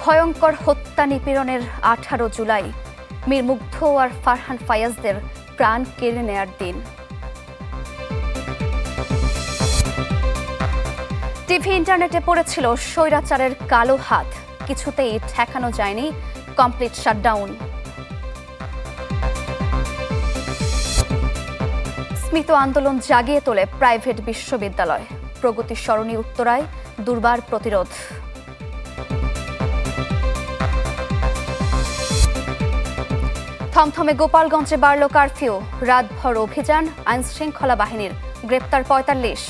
ভয়ঙ্কর হত্যা নিপীড়নের আঠারো জুলাই। মীর মুগ্ধ আর ফারহান ফায়াজদের প্রাণ কেড়ে নেয়ার দিন। টিভি ইন্টারনেটে পড়েছিল স্বৈরাচারের কালো হাত। কিছুতেই ঠেকানো যায়নি কমপ্লিট শাটডাউন। স্মিত আন্দোলন জাগিয়ে তোলে প্রাইভেট বিশ্ববিদ্যালয়। প্রগতি সরণি উত্তরায় দুর্বার প্রতিরোধ। থমথমে গোপালগঞ্জে বাড়ল কারফিউ। রাতভর অভিযান, আইনশৃঙ্খলা বাহিনীর গ্রেপ্তার পঁয়তাল্লিশ।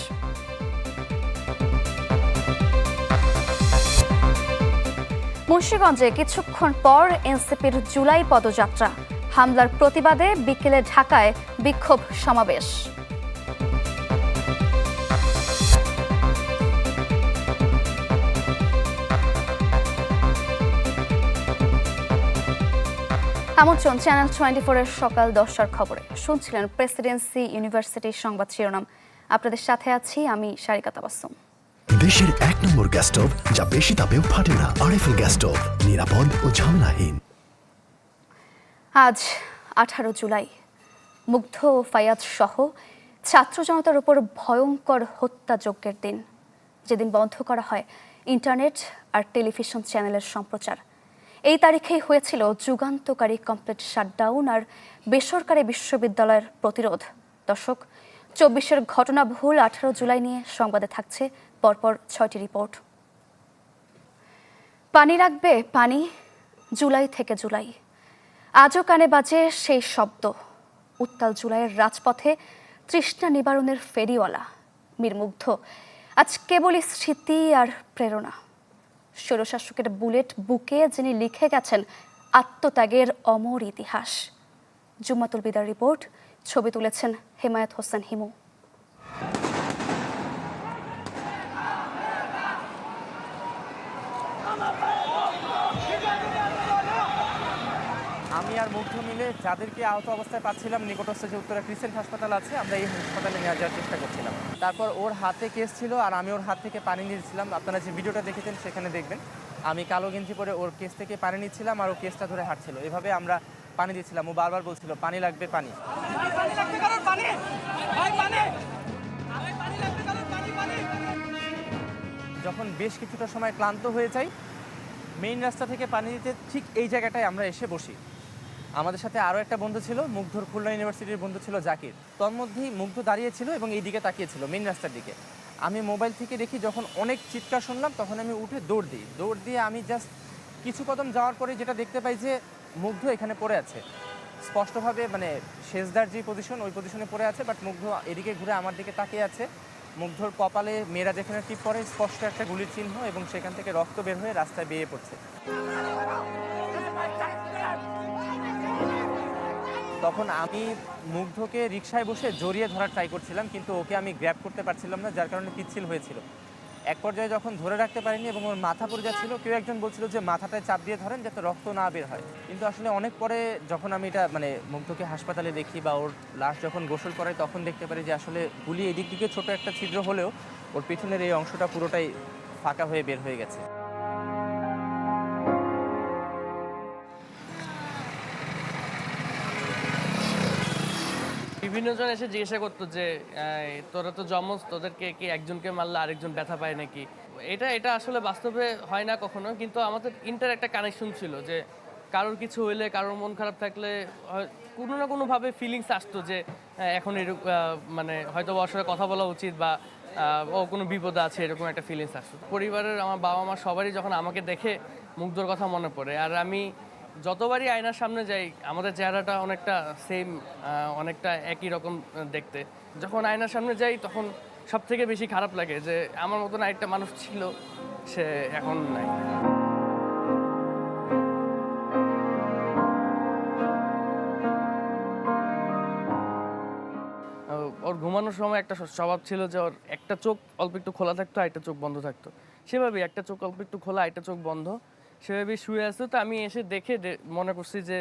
মুন্সীগঞ্জে কিছুক্ষণ পর এনসিপির জুলাই পদযাত্রা। হামলার প্রতিবাদে বিকেলে ঢাকায় বিক্ষোভ সমাবেশ। আমন্ত্রণ চ্যানেল টোয়েন্টি ফোরের সকাল দশটার খবরে। শুনছিলেন প্রেসিডেন্সি ইউনিভার্সিটির সংবাদ শিরোনাম। আপনাদের সাথে আছি আমি সারিকা তাবাসুম দেশের এক নম্বর গ্যাস স্টোভ যা বেশি তাপেও ফাটে না আরএফএল গ্যাস স্টোভ নিরাপদ ও ঝামেলাহীন। আজ আঠারো জুলাই। মুগ্ধ ও ফায়াজ সহ ছাত্র জনতার উপর ভয়ঙ্কর হত্যাযজ্ঞের দিন। যেদিন বন্ধ করা হয় ইন্টারনেট আর টেলিভিশন চ্যানেলের সম্প্রচার। এই তারিখেই হয়েছিল যুগান্তকারী কমপ্লিট শাটডাউন আর বেসরকারি বিশ্ববিদ্যালয়ের প্রতিরোধ। দর্শক, চব্বিশের ঘটনা ভুল আঠারো জুলাই নিয়ে সংবাদে থাকছে পরপর ছয়টি রিপোর্ট। পানি রাখবে পানি, জুলাই থেকে জুলাই। আজও কানে বাজে সেই শব্দ। উত্তাল জুলাইয়ের রাজপথে তৃষ্ণা নিবারণের ফেরিওয়ালা, মীরমুগ্ধ। আজ কেবলই স্মৃতি আর প্রেরণা। স্বৈরশাসকের বুলেট বুকে যিনি লিখে গেছেন আত্মত্যাগের অমর ইতিহাস। জুম্মাতুল বিদার রিপোর্ট, ছবি তুলেছেন হেমায়ত হোসেন হিমু আমি মিলে যাদেরকে আহত অবস্থায় পাচ্ছিলাম, নিকটস্থ যে উত্তরা ক্রিসেন্ট হাসপাতাল আছে, আমরা এই হাসপাতালে নিয়ে যাওয়ার চেষ্টা করছিলাম। তারপর ওর হাতে কেস ছিল আর আমি ওর হাত থেকে পানি নিয়েছিলাম। আপনারা যে ভিডিওটা দেখেছেন সেখানে দেখবেন। আমি কালো গেঞ্জি পরে ওর কেস থেকে পানি নিচ্ছিলাম আর ও কেসটা ধরে হাঁটছিল। এভাবে আমরা পানি দিচ্ছিলাম ও বারবার বলছিল, পানি লাগবে, পানি। যখন বেশ কিছুটা সময় ক্লান্ত হয়ে যাই, মেইন রাস্তা থেকে পানি দিতে ঠিক এই জায়গাটায় আমরা এসে বসি। আমাদের সাথে আরও একটা বন্ধু ছিল, মুগ্ধর খুলনা ইউনিভার্সিটির বন্ধু ছিল জাকির। তন্মধ্যেই মুগ্ধ দাঁড়িয়েছিল এবং এই দিকে তাকিয়েছিল মেন রাস্তার দিকে। আমি মোবাইল থেকে দেখি যখন অনেক চিৎকার শুনলাম, তখন আমি উঠে দৌড় দিই। দৌড় দিয়ে আমি জাস্ট কিছু কদম যাওয়ার পরে যেটা দেখতে পাই যে মুগ্ধ এখানে পড়ে আছে। স্পষ্টভাবে মানে শেষদার যে পজিশন ওই পজিশনে পড়ে আছে বাট মুগ্ধ এদিকে ঘুরে আমার দিকে তাকিয়ে আছে। মুগ্ধর কপালে মেয়েরা যেখানে টিপ পড়ে স্পষ্ট একটা গুলির চিহ্ন এবং সেখান থেকে রক্ত বের হয়ে রাস্তায় বেরিয়ে পড়ছে। তখন আমি মুগ্ধকে রিক্সায় বসে জড়িয়ে ধরার ট্রাই করছিলাম, কিন্তু ওকে আমি গ্র্যাব করতে পারছিলাম না, যার কারণে পিচ্ছিল হয়েছিল। এক পর্যায়ে যখন ধরে রাখতে পারিনি এবং ওর মাথা পড়ে যাচ্ছিল, কেউ একজন বলছিল যে মাথাটায় চাপ দিয়ে ধরেন যাতে রক্ত না বের হয়। কিন্তু আসলে অনেক পরে যখন আমি এটা মানে মুগ্ধকে হাসপাতালে দেখি বা ওর লাশ যখন গোসল করাই, তখন দেখতে পারি যে আসলে গুলি এদিক দিকে ছোট একটা ছিদ্র হলেও ওর পিছনের এই অংশটা পুরোটাই ফাঁকা হয়ে বের হয়ে গেছে। বিভিন্ন জন এসে জিজ্ঞাসা করতো যে তোরা তো জমজ তোদেরকে কি একজনকে মারলে আরেকজন ব্যথা পায় নাকি? এটা এটা আসলে বাস্তবে হয় না কখনো কিন্তু আমাদের ইন্টার একটা কানেকশন ছিল যে কারোর কিছু হইলে কারোর মন খারাপ থাকলে হয়- কোনো না কোনোভাবে ফিলিংস আসতো যে আহ, এখন এরকম মানে হয়তো ওর সাথে কথা বলা উচিত বা ও কোনো বিপদ আছে এরকম একটা ফিলিংস আসতো। পরিবারের আমার বাবা মা সবারই যখন আমাকে দেখে মুগ্ধর কথা মনে পড়ে। আর আমি যতবারই আয়নার সামনে যাই, আমাদের চেহারাটা অনেকটা সেম অনেকটা একই রকম দেখতে। যখন আয়নার সামনে যাই, তখন সব থেকে বেশি খারাপ লাগে যে, আমার মতন আরেকটা মানুষ ছিল, সে এখন নাই। ওর ঘুমানোর সময় একটা স্বভাব ছিল যে, ওর একটা চোখ অল্প একটু খোলা থাকতো আর একটা চোখ বন্ধ থাকতো। সেভাবেই একটা চোখ অল্প একটু খোলা একটা চোখ বন্ধ। সেভাবেই শুয়ে আছে। তো আমি এসে দেখে মনে করছি যে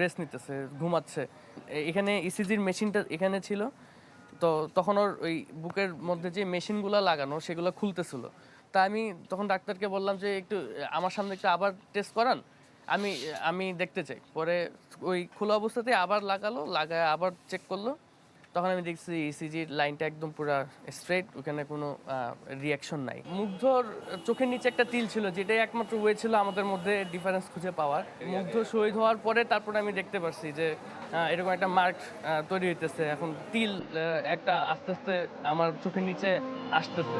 রেস্ট নিতেছে, ঘুমাচ্ছে। এখানে ইসিজির মেশিনটা এখানে ছিল। তো তখন ওর ওই বুকের মধ্যে যে মেশিনগুলো লাগানো, সেগুলো খুলতেছিল। তা আমি তখন ডাক্তারকে বললাম যে, একটু, আমার সামনে একটু আবার টেস্ট করান। আমি আমি দেখতে চাই। পরে ওই খোলা অবস্থাতে আবার লাগালো, লাগায় আবার চেক করল। তখন আমি দেখছি ইসিজির লাইনটা একদম পুরো স্ট্রেট ওখানে কোনো রিয়াকশন নাই। মুগ্ধর চোখের নিচে একটা তিল ছিল, যেটাই একমাত্র ওয়ে ছিল আমাদের মধ্যে ডিফারেন্স খুঁজে পাওয়ার। মুগ্ধ শহীদ হওয়ার পরে তারপরে আমি দেখতে পারছি যে এরকম একটা মার্ক তৈরি হইতেছে। এখন তিল একটা আস্তে আস্তে আমার চোখের নিচে আসতেছে।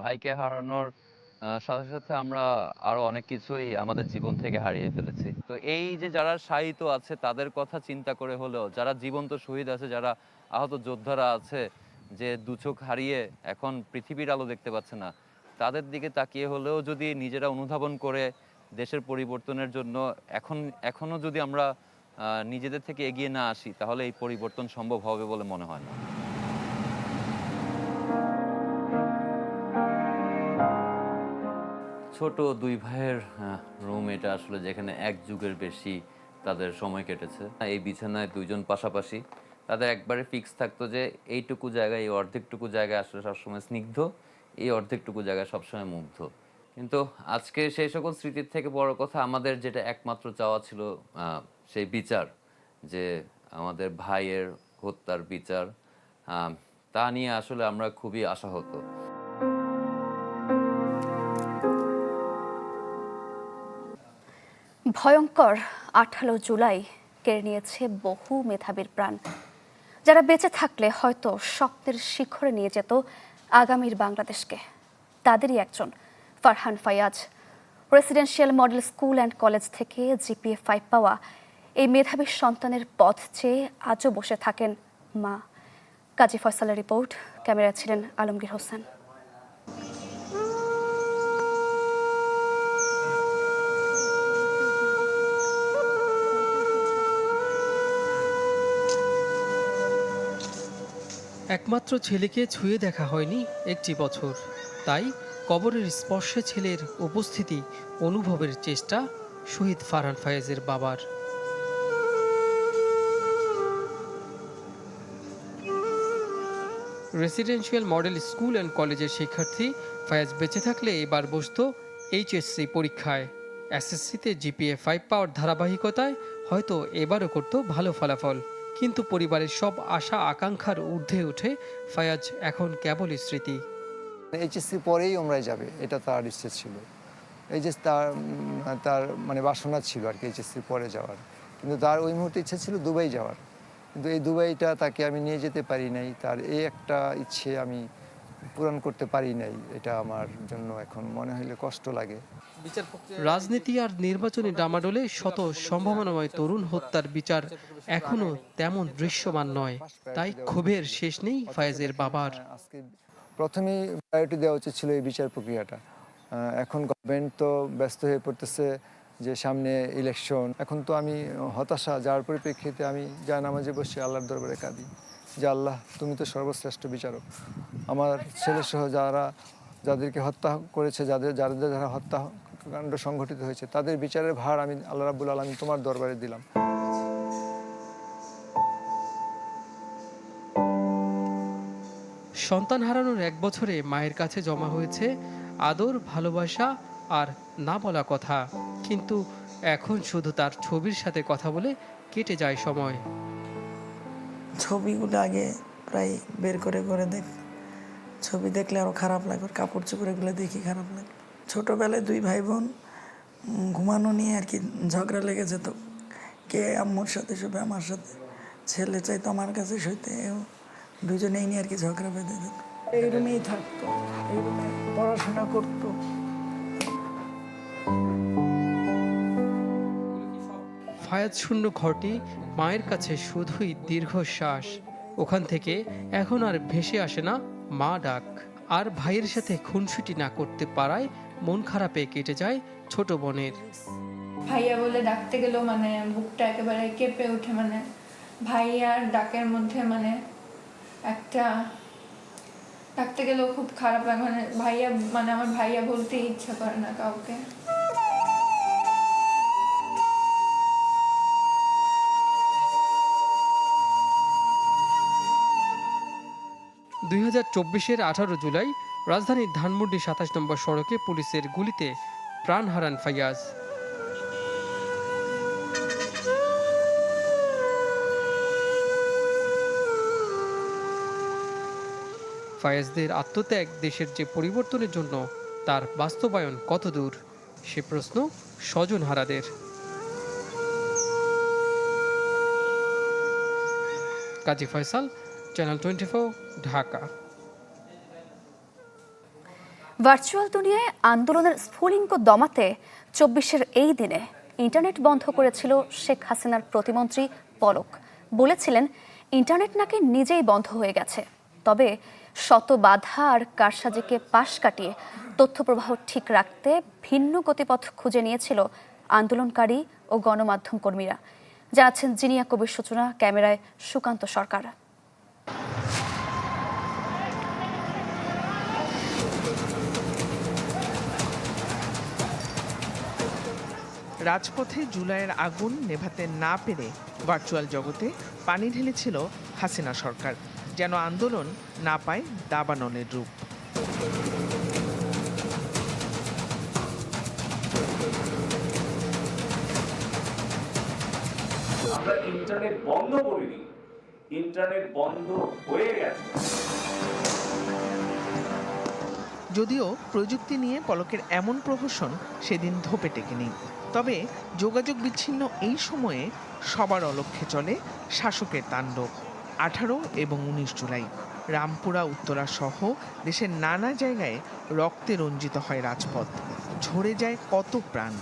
ভাইকে হারানোর সাথে সাথে আমরা আরও অনেক কিছুই আমাদের জীবন থেকে হারিয়ে ফেলেছি। তো এই যে যারা শায়িত আছে, তাদের কথা চিন্তা করে হলেও, যারা জীবন্ত শহীদ আছে, যারা আহত যোদ্ধারা আছে, যে দু চোখ হারিয়ে এখন পৃথিবীর আলো দেখতে পাচ্ছে না, তাদের দিকে তাকিয়ে হলেও যদি নিজেরা অনুধাবন করে দেশের পরিবর্তনের জন্য, এখন, এখনও যদি আমরা নিজেদের থেকে এগিয়ে না আসি, তাহলে এই পরিবর্তন সম্ভব হবে বলে মনে হয় না। ছোট দুই ভাইয়ের রুম এটা আসলে যেখানে এক যুগের বেশি তাদের সময় কেটেছে। এই বিছানায় দুইজন পাশাপাশি তাদের একবারে ফিক্স থাকতো যে এইটুকু জায়গায়, এই অর্ধেকটুকু জায়গায় আসলে সবসময় স্নিগ্ধ, এই অর্ধেকটুকু জায়গায় সবসময় মুগ্ধ। কিন্তু আজকে সেই সকল স্মৃতির থেকে বড় কথা আমাদের যেটা একমাত্র চাওয়া ছিল সেই বিচার, যে আমাদের ভাইয়ের হত্যার বিচার তা নিয়ে আসলে আমরা খুবই আশাহত। ভয়ঙ্কর আঠালো জুলাই কেড়ে নিয়েছে বহু মেধাবীর প্রাণ। যারা বেঁচে থাকলে হয়তো স্বপ্নের শিখরে নিয়ে যেত আগামীর বাংলাদেশকে। তাদেরই একজন, Farhan Faiyaz. Residential model school and college থেকে জিপিএ ফাইভ পাওয়া এই মেধাবী সন্তানের পথ চেয়ে আজও বসে থাকেন মা। কাজী ফয়সালের রিপোর্ট ক্যামেরা ছিলেন আলমগীর হোসেন। একমাত্র ছেলেকে ছুঁয়ে দেখা হয়নি একটি বছর। তাই কবরের স্পর্শে ছেলের উপস্থিতি, অনুভবের চেষ্টা শহীদ ফারহান ফায়েজের বাবার। রেসিডেন্সিয়াল মডেল স্কুল অ্যান্ড কলেজের শিক্ষার্থী ফায়াজ বেঁচে থাকলে এবার বসত এইচএসসি পরীক্ষায়। এসএসসিতে জিপিএ ফাইভ পাওয়ার ধারাবাহিকতায় হয়তো এবারও করত ভালো ফলাফল। কিন্তু পরিবারের সব আশা আকাঙ্ক্ষার ঊর্ধ্বে উঠে ফায়াজ এখন কেবলই স্মৃতি। এইচএসসি পরেই ওমরায় যাবে, এটা তার ইচ্ছে ছিল। এই যে তার তার মানে বাসনা ছিল আর কি এইচএসসি পরে যাওয়ার। কিন্তু তার ওই মুহূর্তে ইচ্ছে ছিল দুবাই যাওয়ার। কিন্তু এই দুবাইটা তাকে আমি নিয়ে যেতে পারি নাই, তার এই একটা ইচ্ছে আমি পূরণ করতে পারি নাই এটা আমার জন্য এখন মনে হইলে কষ্ট লাগে। রাজনীতি আর নির্বাচনী ডামাডোলে শত সম্ভাবনাময় তরুণ হত্যার বিচার এখনও তেমন দৃশ্যমান নয়। তাই ক্ষোভের শেষ নেই ফায়েজের বাবার। আজকে প্রথমেই প্রায়োরিটি দেওয়া উচিত ছিল এই বিচার প্রক্রিয়াটা। এখন গভর্নমেন্ট তো ব্যস্ত হয়ে পড়তেছে যে সামনে ইলেকশন এখন তো আমি হতাশা যার পরিপ্রেক্ষিতে আমি যা নামাজে বসে আল্লাহর দরবারে কাঁদি। যে আল্লাহ, তুমি তো সর্বশ্রেষ্ঠ বিচারক। আমার ছেলেসহ যারা, যাদেরকে হত্যা করেছে, যাদের যাদের, যারা হত্যাকাণ্ড সংঘটিত হয়েছে, তাদের বিচারের ভার আমি আল্লাহ রাবুল আলমী তোমার দরবারে দিলাম। সন্তান হারানোর এক বছরে মায়ের কাছে জমা হয়েছে আদর, ভালোবাসা আর না বলা কথা। কিন্তু এখন শুধু তার ছবির সাথে কথা বলে কেটে যায় সময়। ছবিগুলো আগে প্রায় বের করে করে দেখ, ছবি দেখলে আরও খারাপ লাগে, ওর কাপড় চোপড় এগুলো দেখি খারাপ লাগে। ছোটোবেলায় দুই ভাই বোন ঘুমানো নিয়ে আর কি ঝগড়া লেগে যেত। কে আম্মুর সাথে শুবে, আমার সাথে। ছেলে চাইতো আমার কাছে শুইতে দুজনেই নিয়ে আর কি ঝগড়া বেঁধে যেত এই রুমেই থাকতো, এই রুমে পড়াশোনা করতো। ফায়াজ শূন্য ঘরটি মায়ের কাছে শুধুই দীর্ঘশ্বাস। ওখান থেকে এখন আর ভেসে আসে না মা ডাক। আর ভাইয়ের সাথে খুনসুটি না করতে পারায় মন খারাপে কেটে যায় ছোট বোনের। ভাইয়া বলে ডাকতে গেলেও মানে বুকটা একেবারে কেঁপে ওঠে মানে। ভাইয়ার ডাকের মধ্যে মানে একটা ডাকতে গেলেও খুব খারাপ লাগে মানে ভাইয়া মানে আমার ভাইয়া বলতে ইচ্ছা করে না কাউকে। দুই হাজার চব্বিশের আঠারো জুলাই রাজধানীর ধানমন্ডি সাতাশ নম্বর সড়কে পুলিশের গুলিতে প্রাণ হারান ফাইয়াজ। ফায়াজদের আত্মত্যাগ দেশের যে পরিবর্তনের জন্য তার বাস্তবায়ন কত দূর? সে প্রশ্ন স্বজন হারাদের। Kazi Faisal channel twenty Dhaka virtual দুনিয়ায় আন্দোলনের স্ফুলিঙ্গ দমাতে চব্বিশের এই দিনে ইন্টারনেট বন্ধ করেছিল শেখ হাসিনার প্রতিমন্ত্রী পলক। বলেছিলেন, ইন্টারনেট নাকি নিজেই বন্ধ হয়ে গেছে। তবে শত বাধা আর কারসাজিকে পাশ কাটিয়ে তথ্য প্রবাহ ঠিক রাখতে ভিন্ন গতিপথ খুঁজে নিয়েছিল আন্দোলনকারী ও গণমাধ্যম কর্মীরা। জানাচ্ছেন জিনিয়া কবির সূচনা, ক্যামেরায় সুকান্ত সরকার। রাজপথে জুলাইয়ের আগুন নেভাতে না পেরে ভার্চুয়াল জগতে পানি ঢেলেছিল হাসিনা সরকার, যেন আন্দোলন না পায় দাবানলের রূপ। আমরা ইন্টারনেট বন্ধ করিনি। ইন্টারনেট বন্ধ হয়ে গেছে। যদিও প্রযুক্তি নিয়ে পলকের এমন প্রহসন সেদিন ধোপে টেকেনি। তবে যোগাযোগ বিচ্ছিন্ন এই সময়ে সবার অলক্ষ্যে চলে শাসকের তাণ্ডব, আঠারো এবং উনিশ জুলাই। রামপুরা, উত্তরা সহ দেশের নানা জায়গায় রক্তে রঞ্জিত হয় রাজপথ। ঝরে যায় কত প্রাণ?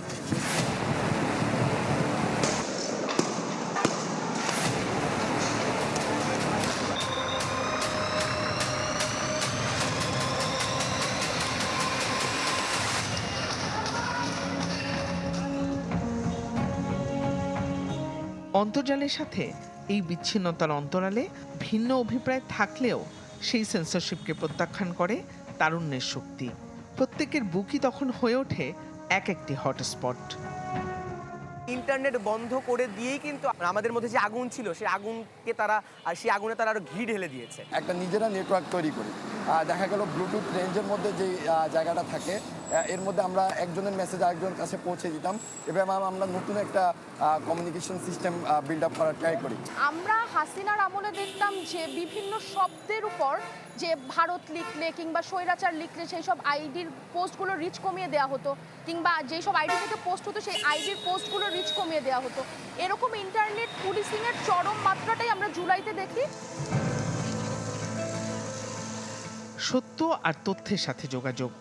অন্তর্জালের সাথে এই বিচ্ছিন্নতার অন্তরালে ভিন্ন অভিপ্রায় থাকলেও সেই সেন্সরশিপকে প্রত্যাখ্যান করে তারুণ্যের শক্তি। প্রত্যেকের বুকই তখন হয়ে ওঠে এক একটি হটস্পট। ইন্টারনেট বন্ধ করে দিয়েই কিন্তু আমাদের মধ্যে যে আগুন ছিল সেই আগুনকে তারা আর সেই আগুনে তারা আরও ঘি ঢেলে দিয়েছে। একটা নিজেরা নেটওয়ার্ক তৈরি করি। দেখা গেল ব্লুটুথ রেঞ্জের মধ্যে যে জায়গাটা থাকে এর মধ্যে আমরা একজনের মেসেজ আরেকজনের কাছে পৌঁছে দিতাম। এভাবে আমরা নতুন একটা কমিউনিকেশন সিস্টেম বিল্ড আপ করার ট্রাই করি। আমরা হাসিনার আমলে দেখতাম যে বিভিন্ন শব্দের উপর যে ভারত লিখলে কিংবা স্বৈরাচার লিখলে সেই সব আইডির পোস্টগুলো রিচ কমিয়ে দেওয়া হতো, কিংবা যেই সব আইডি থেকে পোস্ট হতো সেই আইডির পোস্টগুলো রিচ কমিয়ে দেওয়া হতো। এরকম ইন্টারনেট পুলিশিংয়ের চরম মাত্রাটাই আমরা জুলাইতে দেখি। সত্য আর তথ্যের সাথে যোগাযোগ,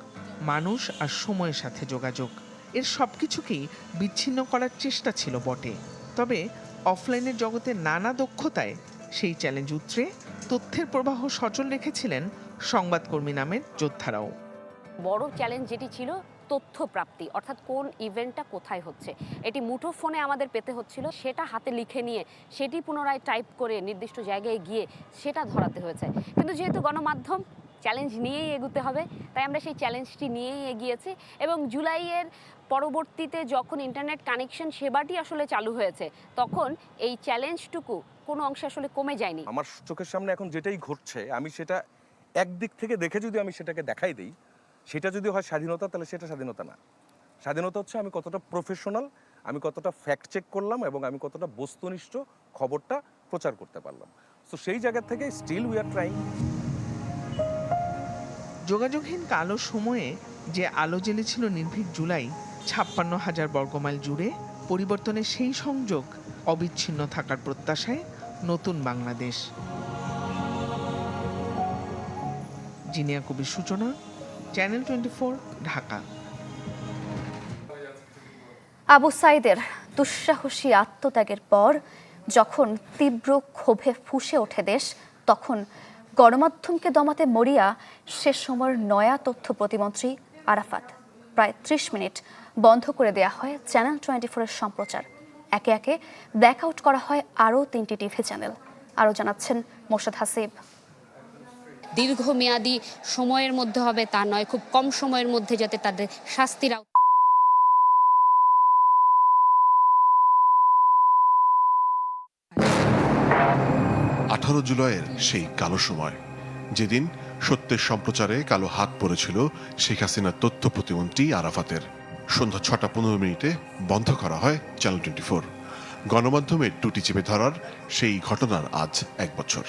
মানুষ আর সময়ের সাথে যোগাযোগ। এর সব কিছুকেই বিচ্ছিন্ন করার চেষ্টা ছিল বটে। তবে অফলাইনের জগতে নানা দক্ষতায় সেই চ্যালেঞ্জ উতরে তথ্যের প্রবাহ সচল রেখেছিলেন সংবাদকর্মী নামের যোদ্ধারাও। বড় চ্যালেঞ্জ যেটি ছিল তথ্য প্রাপ্তি অর্থাৎ কোন ইভেন্টটা কোথায় হচ্ছে। এটি মুঠো ফোনে আমাদের পেতে হচ্ছিল, সেটা হাতে লিখে নিয়ে, সেটি পুনরায় টাইপ করে নির্দিষ্ট জায়গায় গিয়ে সেটা ধরাতে হয়েছে। কিন্তু যেহেতু গণমাধ্যম চ্যালেঞ্জ নিয়েই এগুতে হবে। তাই আমরা সেই চ্যালেঞ্জটি নিয়েই এগিয়েছি এবং জুলাইয়ের পরবর্তীতে যখন ইন্টারনেট কানেকশন সেবাটি আসলে চালু হয়েছে, তখন এই চ্যালেঞ্জটুকু কোনো অংশে আসলে কমে যায়নি। আমার চোখের সামনে এখন যেটাই ঘটছে, আমি সেটা একদিক থেকে দেখে যদি আমি সেটাকে দেখাই দিই, সেটা যদি হয় স্বাধীনতা, তাহলে সেটা স্বাধীনতা না। স্বাধীনতা হচ্ছে আমি কতটা প্রফেশনাল আমি কতটা ফ্যাক্ট চেক করলাম এবং আমি কতটা বস্তুনিষ্ঠ খবরটা প্রচার করতে পারলাম। তো সেই জায়গা থেকে স্টিল উই আর ট্রাইং যোগাযোগহীন কালো সময়ে যে আলো জ্বেলেছিল নির্ভীক জুলাই, ছাপ্পান্ন হাজার বর্গমাইল জুড়ে, পরিবর্তনের সেই সংযোগ অবিচ্ছিন্ন থাকার প্রত্যাশায় নতুন Bangladesh. Zinia Kabir Suchona, channel twenty four, Dhaka. Abu সাইদের দুঃসাহসী আত্মত্যাগের পর যখন তীব্র ক্ষোভে ফুঁসে ওঠে দেশ, তখন গণমাধ্যমকে দমাতে মরিয়া শেষ সময়ের নয়া তথ্য প্রতিমন্ত্রী আরাফাত। প্রায় ত্রিশ মিনিট বন্ধ করে দেয়া হয় চ্যানেল টোয়েন্টি ফোরের সম্প্রচার। একে একে ব্ল্যাক আউট করা হয় আরও তিনটি টিভি চ্যানেল। আরও জানাচ্ছেন মোর্শেদ হাসিব। দীর্ঘমেয়াদী সময়ের মধ্যে হবে তা নয়, খুব কম সময়ের মধ্যে যাতে তাদের শাস্তির আঠারো জুলাইয়ের সেই কালো সময়। যেদিন সত্যের সম্প্রচারে কালো হাত পড়েছিল শেখ হাসিনার তথ্য প্রতিমন্ত্রী আরাফাতের। সন্ধ্যা ছটা পনেরো মিনিটে বন্ধ করা হয় চ্যানেল টোয়েন্টি ফোর গণমাধ্যমের টুটি চেপে ধরার সেই ঘটনার আজ এক বছর।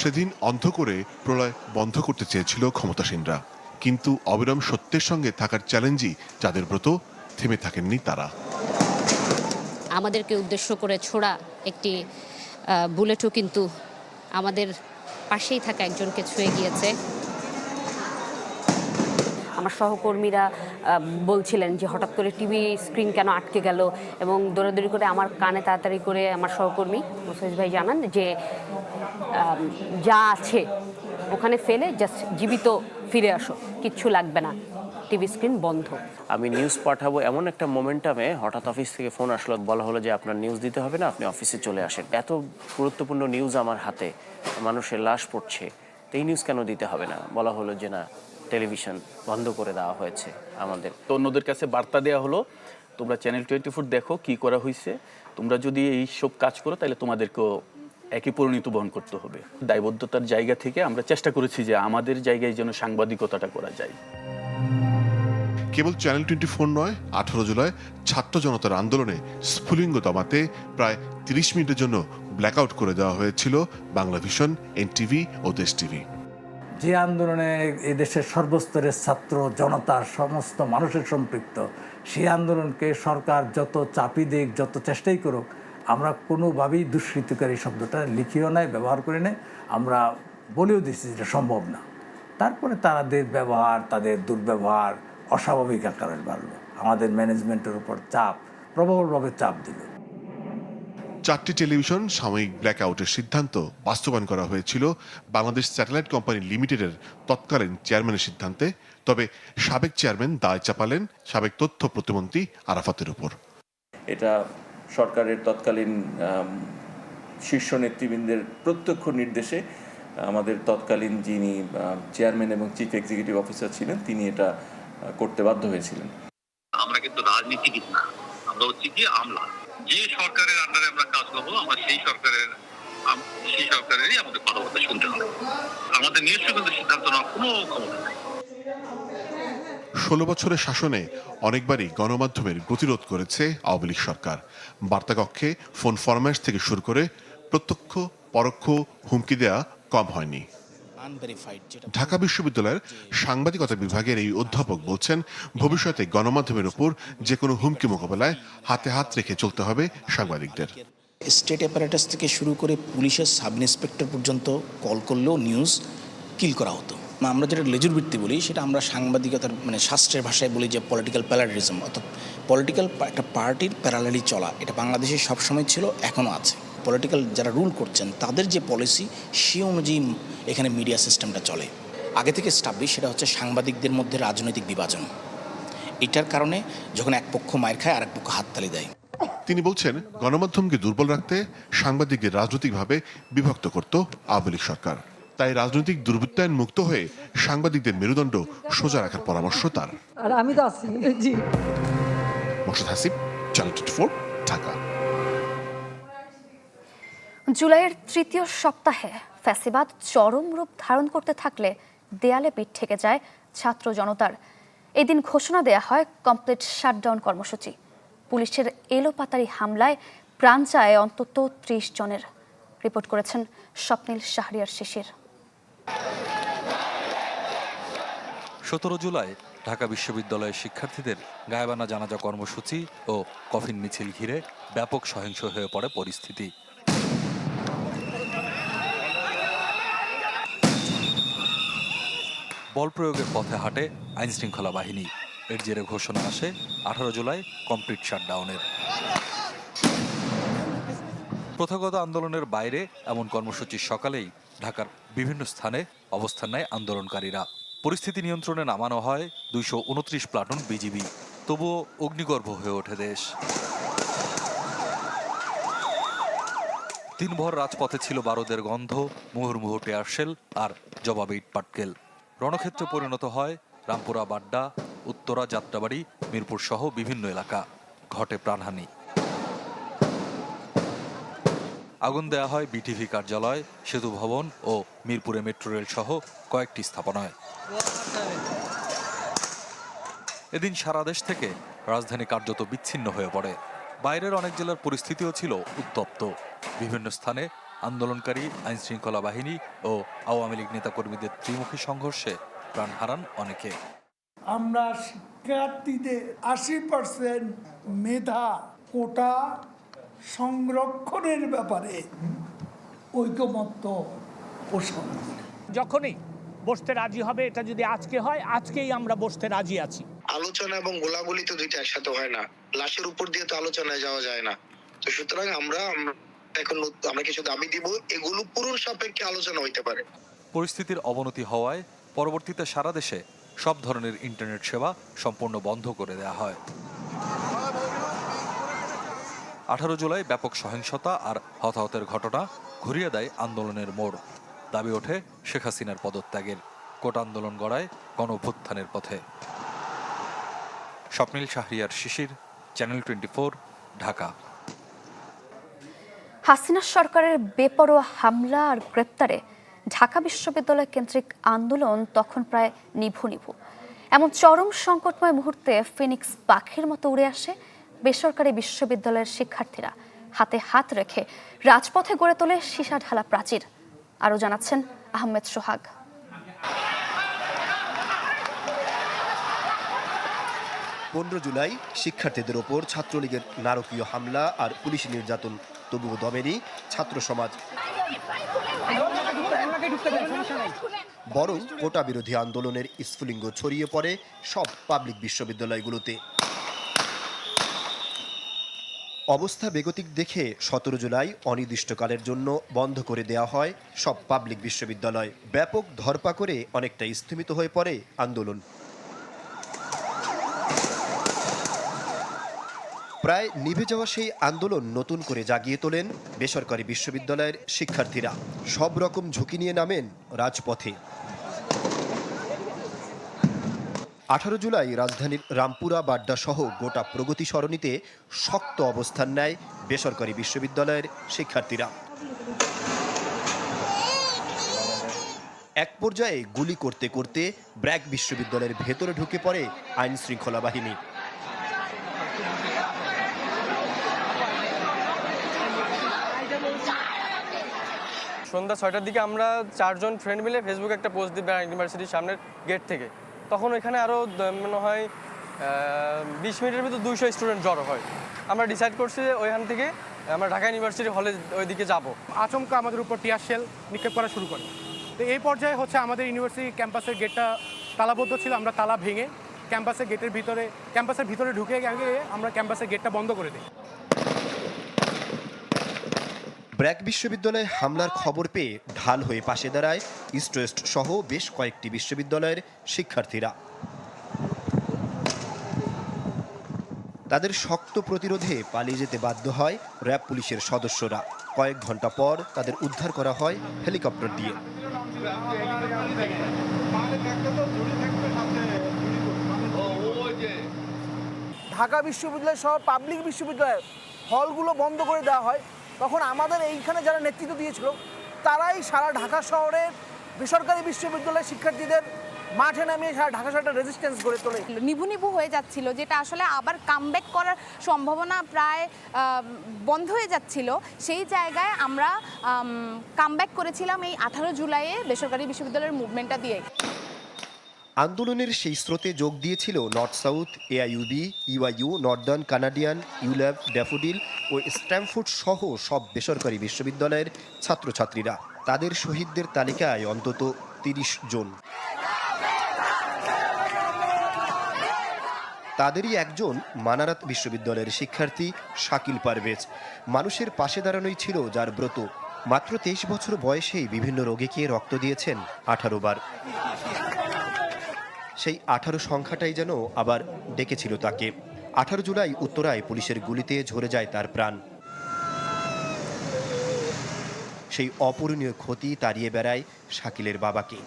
সেদিন অন্ধ করে প্রলয় বন্ধ করতে চেয়েছিল ক্ষমতাসীনরা। কিন্তু অবিরাম সত্যের সঙ্গে থাকার চ্যালেঞ্জই যাদের ব্রত থেমে থাকেননি তারা। আমাদেরকে উদ্দেশ্য করে ছোড়া একটি বুলেটও কিন্তু আমাদের পাশেই থাকা একজনকে ছুঁয়ে গিয়েছে। আমার সহকর্মীরা বলছিলেন যে হঠাৎ করে টিভি স্ক্রিন কেন আটকে গেল এবং দৌড়াদৌড়ি করে আমার কানে তাড়াতাড়ি করে আমার সহকর্মী মোসাইজ ভাই জানান যে যা আছে ওখানে ফেলে, জাস্ট জীবিত ফিরে আসো, কিচ্ছু লাগবে না। টিভি স্ক্রিন বন্ধ। আমি নিউজ পাঠাবো এমন একটা মোমেন্টামে হঠাৎ অফিস থেকে ফোন আসলো বলা হলো যে আপনার নিউজ দিতে হবে না আপনি অফিসে চলে আসেন। এত গুরুত্বপূর্ণ নিউজ আমার হাতে মানুষের লাশ পড়ছে তো এই নিউজ কেন দিতে হবে না? বলা হলো যে না টেলিভিশন বন্ধ করে দেওয়া হয়েছে আমাদের। তো অন্যদের কাছে বার্তা দেওয়া হলো তোমরা চ্যানেল টোয়েন্টি ফোর দেখো কি করা হয়েছে। তোমরা যদি এই সব কাজ করো তাহলে তোমাদেরকেও একই পরিণতি বহন করতে হবে। দায়বদ্ধতার জায়গা থেকে আমরা চেষ্টা করেছি যে আমাদের জায়গায় যেন সাংবাদিকতাটা করা যায়। কেবল চ্যানেল টোয়েন্টি ফোর নয়, আঠারো জুলাই ছাত্র জনতার আন্দোলনে স্ফুলিঙ্গ দমাতে প্রায় তিরিশ মিনিটের জন্য ব্ল্যাকআউট করে দেওয়া হয়েছিল বাংলা ভিশন, এনটিভি ও দেশ টিভি। যে আন্দোলনে এই দেশের সর্বস্তরের ছাত্র জনতা, সমস্ত মানুষের সম্পৃক্ত, সেই আন্দোলনকে সরকার যত চাপি দিক, যত চেষ্টাই করুক, আমরা কোনোভাবেই দুষ্কৃতিকারী শব্দটা লিখিও নাই, ব্যবহার করি নাই, আমরা বলেও দিচ্ছি যেটা সম্ভব না। তারপরে তাদের ব্যবহার, তাদের দুর্ব্যবহার অস্বাভাবিক আকারে বাড়লো আমাদের ম্যানেজমেন্টের উপর চাপ প্রবলভাবে চাপ দিল। চারটি টেলিভিশন সাময়িক ব্ল্যাকআউটের সিদ্ধান্ত বাস্তবায়ন করা হয়েছিল বাংলাদেশ স্যাটেলাইট কোম্পানি লিমিটেডের তৎকালীন চেয়ারম্যানের সিদ্ধান্তে। তবে সাবেক চেয়ারম্যান দায় চাপালেন সাবেক তথ্য প্রতিমন্ত্রী আরাফাতের উপর। এটা সরকারের তৎকালীন শীর্ষ নেতৃবৃন্দের প্রত্যক্ষ নির্দেশে আমাদের তৎকালীন যিনি চেয়ারম্যান এবং চিফ এক্সিকিউটিভ অফিসার ছিলেন তিনি এটা করতে বাধ্য হয়েছিলেন। আমরা কিন্তু রাজনীতিবিদ না আমরা হচ্ছে কি আমলা যে সরকারের আন্ডারে আমরা কাজ করব আমরা সেই সরকারের সেই সরকারেরই আমাদের কথাবার্তা শুনতে হবে। আমাদের নিজস্ব কিন্তু সিদ্ধান্ত নেওয়ার কোনো ক্ষমতা নেই। ষোলো বছরের শাসনে অনেকবারই গণমাধ্যমের গতিরোধ করেছে আওয়ামী লীগ সরকার। বার্তাকক্ষে ফোন ফরম্যাশ থেকে শুরু করে প্রত্যক্ষ পরোক্ষ হুমকি দেয়া কম হয়নি। ঢাকা বিশ্ববিদ্যালয়ের সাংবাদিকতা বিভাগের এই অধ্যাপক বলছেন ভবিষ্যতে গণমাধ্যমের উপর যে কোনো হুমকি মোকাবেলায় হাতে হাত রেখে চলতে হবে সাংবাদিকদের। স্টেট অ্যাপারেটাস থেকে শুরু করে পুলিশের সাব ইন্সপেক্টর পর্যন্ত কল করলেও নিউজ কিল করা হতো। আমরা যেটা লেজুর বৃত্তি বলি সেটা আমরা সাংবাদিকতার মানে শাস্ত্রের ভাষায় বলি যে পলিটিক্যাল প্যারালিজম অর্থাৎ পলিটিক্যাল একটা পার্টির প্যারালালি চলা। এটা বাংলাদেশে সবসময় ছিল এখনও আছে। পলিটিক্যাল যারা রুল করছেন তাদের যে পলিসি সে অনুযায়ী এখানে মিডিয়া সিস্টেমটা চলে। আগে থেকে স্টাবলিশ সেটা হচ্ছে সাংবাদিকদের মধ্যে রাজনৈতিক বিভাজন। এটার কারণে যখন এক পক্ষ মায়ের খায় আর এক পক্ষ হাততালি দেয়। তিনি বলছেন গণমাধ্যমকে দুর্বল রাখতে সাংবাদিকদের রাজনৈতিকভাবে বিভক্ত করত আওয়ামী লীগ সরকার। তাই রাজনৈতিক দুর্বৃত্তায়ন মুক্ত হয়ে সাংবাদিকদের মেরুদণ্ড সোজা রাখার পরামর্শ তার। আর আমি তো আছি। জি। Morshed Hasib channel four Dhaka. জুলাইয়ের তৃতীয় সপ্তাহে ফ্যাসিবাদ চরম রূপ ধারণ করতে থাকলে দেয়ালে পিঠ থেকে যায় ছাত্র জনতার। এদিন ঘোষণা দেয়া হয় কমপ্লিট শাটডাউন কর্মসূচি। পুলিশের এলোপাতারি হামলায় প্রাণ চায় অন্তত ত্রিশ জনের। রিপোর্ট করেছেন স্বপ্নীল শাহরিয়ার শিশির। সতেরো জুলাই ঢাকা বিশ্ববিদ্যালয়ের শিক্ষার্থীদের গায়েবানা জানাজা কর্মসূচি ও কফিন মিছিল ঘিরে ব্যাপক সহিংস হয়ে পড়ে পরিস্থিতি। বল প্রয়োগের পথে হাঁটে আইনশৃঙ্খলা বাহিনী। এর জেরে ঘোষণা আসে আঠারো জুলাই কমপ্লিট শাটডাউনের। প্রথাগত আন্দোলনের বাইরে এমন কর্মসূচির সকালেই ঢাকার বিভিন্ন স্থানে অবস্থান নেয় আন্দোলনকারীরা। পরিস্থিতি নিয়ন্ত্রণে নামানো হয় দুইশো উনত্রিশ প্লাটুন বিজিবি। তবুও অগ্নিগর্ভ হয়ে ওঠে দেশ। দিনভর রাজপথে ছিল বারুদের গন্ধ, মুহুর্মুহু টেয়ারশেল আর জবাবে ইট পাটকেল রণক্ষেত্রে পরিণত হয় রামপুরা, বাড্ডা, উত্তরা, যাত্রাবাড়ি, মিরপুর সহ বিভিন্ন এলাকা। ঘটে প্রাণহানি। আগুন দেয়া হয় বিটিভি কার্যালয়, সেতু ভবন ও মিরপুরে মেট্রো রেল সহ কয়েকটি স্থাপনায়। এদিন সারা দেশ থেকে রাজধানী কার্যত বিচ্ছিন্ন হয়ে পড়ে। বাইরের অনেক জেলার পরিস্থিতিও ছিল উত্তপ্ত। বিভিন্ন স্থানে আন্দোলনকারী আইন শৃঙ্খলা বাহিনী ও আওয়ামী লীগ নেতাকর্মীদের ত্রিমুখী সংঘর্ষে প্রাণ হারান অনেকে। আমরা শিক্ষার্থীদের আশি পার্সেন্ট মেধা কোটা সংরক্ষণের ব্যাপারে ঐকমত্য পোষণ। যখনই বসতে রাজি হবে এটা যদি আজকে হয় আজকেই আমরা বসতে রাজি আছি। আলোচনা এবং গোলাগুলি তো দুইটা একসাথে হয় না। লাশের উপর দিয়ে তো আলোচনায় যাওয়া যায় না। তো সুতরাং আমরা এখন আমরা কিছু দাবি দিব, এগুলো পূরণ সাপেক্ষে আলোচনা হইতে পারে। পরিস্থিতির অবনতি হওয়ায় পরবর্তীতে সারা দেশে সব ধরনের ইন্টারনেট সেবা সম্পূর্ণ বন্ধ করে দেওয়া হয়। আঠারো জুলাই ব্যাপক সহিংসতা আর হতাহতের ঘটনা ঘুরিয়ে দেয় আন্দোলনের মোড়। দাবি ওঠে শেখ হাসিনার পদত্যাগের। কোট আন্দোলন গড়ায় গণভ্যুত্থানের পথে। Swapnil Shahriar Shishir, channel twenty Dhaka. Hasina সরকারের বেপরোয়া হামলা আর গ্রেপ্তারে ঢাকা বিশ্ববিদ্যালয় কেন্দ্রিক আন্দোলন তখন প্রায় নিভু নিভু এমন চরম সংকটময় মুহূর্তে ফিনিক্স পাখির মতো উড়ে আসে বেসরকারি বিশ্ববিদ্যালয়ের শিক্ষার্থীরা। হাতে হাত রেখে রাজপথে গড়ে তোলে সীসা ঢালা প্রাচীর। আরও জানাচ্ছেন আহমেদ সোহাগ। পনেরো জুলাই শিক্ষার্থীদের ওপর ছাত্রলীগের নারকীয় হামলা আর পুলিশি নির্যাতন তবুও দমেনি ছাত্র সমাজ। বরং কোটা বিরোধী আন্দোলনের স্ফুলিঙ্গ ছড়িয়ে পড়ে সব পাবলিক বিশ্ববিদ্যালয়গুলোতে। অবস্থা বেগতিক দেখে সতেরো জুলাই অনির্দিষ্টকালের জন্য বন্ধ করে দেওয়া হয় সব পাবলিক বিশ্ববিদ্যালয়। ব্যাপক ধরপা করে অনেকটা স্থমিত হয়ে পড়ে আন্দোলন। প্রায় নিভে যাওয়া সেই আন্দোলন নতুন করে জাগিয়ে তোলেন বেসরকারি বিশ্ববিদ্যালয়ের শিক্ষার্থীরা। সব রকম ঝুঁকি নিয়ে নামেন রাজপথে। আঠারো জুলাই রাজধানীর রামপুরা, বাড্ডা সহ গোটা প্রগতি সরণিতে শক্ত অবস্থান নেয় বেসরকারি বিশ্ববিদ্যালয়ের শিক্ষার্থীরা। এক পর্যায়ে গুলি করতে করতে ব্র্যাক বিশ্ববিদ্যালয়ের ভেতরে ঢুকে পড়ে আইন শৃঙ্খলা বাহিনী। সন্ধ্যা ছয়টার দিকে আমরা চারজন ফ্রেন্ড মিলে ফেসবুকে একটা পোস্ট দিই ইউনিভার্সিটির সামনের গেট থেকে। তখন ওইখানে আরও মনে হয় বিশ মিনিটের ভিতর দুইশো স্টুডেন্ট জড়ো হয়। আমরা ডিসাইড করছি যে ওইখান থেকে আমরা ঢাকা ইউনিভার্সিটি হলে ওইদিকে যাব। আচমকা আমাদের উপর টিয়ার শেল নিক্ষেপ করা শুরু করে। তো এই পর্যায়ে হচ্ছে আমাদের ইউনিভার্সিটি ক্যাম্পাসের গেটটা তালাবদ্ধ ছিল, আমরা তালা ভেঙে ক্যাম্পাসের গেটের ভিতরে ক্যাম্পাসের ভিতরে ঢুকে গিয়ে আমরা ক্যাম্পাসের গেটটা বন্ধ করে দিই। ব্র্যাক বিশ্ববিদ্যালয়ে হামলার খবর পেয়ে ঢাল হয়ে পাশে দাঁড়ায় ইস্ট ওয়েস্ট সহ বেশ কয়েকটি বিশ্ববিদ্যালয়ের শিক্ষার্থীরা। তাদের শক্ত প্রতিরোধে পালিয়ে যেতে বাধ্য হয় র্যাব পুলিশের সদস্যরা। কয়েক ঘণ্টা পর তাদের উদ্ধার করা হয় হেলিকপ্টার দিয়ে। ঢাকা বিশ্ববিদ্যালয় সহ পাবলিক বিশ্ববিদ্যালয়ের হলগুলো বন্ধ করে দেওয়া হয়। তখন আমাদের এইখানে যারা নেতৃত্ব দিয়েছিল, তারাই সারা ঢাকা শহরের বেসরকারি বিশ্ববিদ্যালয়ের শিক্ষার্থীদের মাঠে নামিয়ে সারা ঢাকা শহরটা রেজিস্ট্যান্স গড়ে তোলে। নিভু নিভু হয়ে যাচ্ছিল, যেটা আসলে আবার কামব্যাক করার সম্ভাবনা প্রায় বন্ধ হয়ে যাচ্ছিল। সেই জায়গায় আমরা কামব্যাক করেছিলাম এই আঠারো জুলাইয়ে বেসরকারি বিশ্ববিদ্যালয়ের মুভমেন্টটা দিয়ে। আন্দোলনের সেই স্রোতে যোগ দিয়েছিল North South AIUB UIU Northern Canadian ULAB Daffodil ও স্ট্যামফোর্ড সহ সব বেসরকারি বিশ্ববিদ্যালয়ের ছাত্রছাত্রীরা। তাদের শহীদদের তালিকায় অন্তত তিরিশ জন। তাদেরই একজন মানারাত বিশ্ববিদ্যালয়ের শিক্ষার্থী শাকিল পারভেজ। মানুষের পাশে দাঁড়ানোই ছিল যার ব্রত। মাত্র তেইশ বছর বয়সেই বিভিন্ন রোগীকে রক্ত দিয়েছেন আঠারো বার। সেই আঠারো সংখ্যাটাই যেন আবার ডেকেছিল তাকে। আঠারো জুলাই উত্তরায় পুলিশের গুলিতে ঝরে যায় তার প্রাণ। সেই অপূরণীয় ক্ষতি তাড়িয়ে বেড়ায় শাকিলের বাবাকে।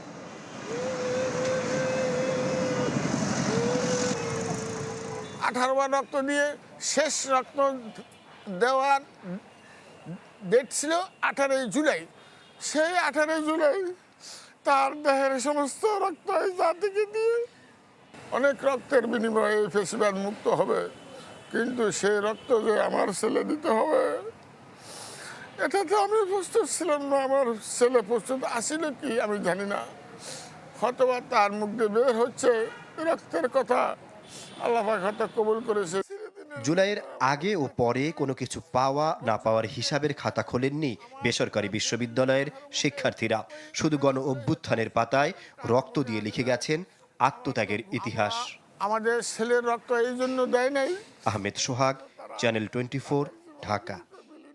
আঠারো রক্ত দিয়ে শেষ রক্ত দেওয়ার ডেট ছিল আঠারোই জুলাই। সেই আঠারোই জুলাই তার দেহের সমস্ত রক্ত এই জাতিকে দিয়ে অনেক রক্তের বিনিময়ে এই ফেসিবাদ মুক্ত হবে। কিন্তু সেই রক্ত যে আমার ছেলে দিতে হবে এটাতে আমি প্রস্তুত ছিলাম না। আমার ছেলে প্রস্তুত আসিল কি আমি জানি না। হয়তোবা তার মুখ দিয়ে বের হচ্ছে রক্তের কথা। আল্লাহ হয়তো কবুল করেছে। জুলাইয়ের আগে ও পরে কোনো কিছু পাওয়া না পাওয়ার হিসাবের খাতা খোলেননি বেসরকারি বিশ্ববিদ্যালয়ের শিক্ষার্থীরা। শুধু গণ অভ্যুত্থানের পাতায় রক্ত দিয়ে লিখে গেছেন আত্মত্যাগের ইতিহাস। আমাদের ছেলের রক্ত এই জন্য দেয় নাই। Ahmed Sohag channel twenty Dhaka.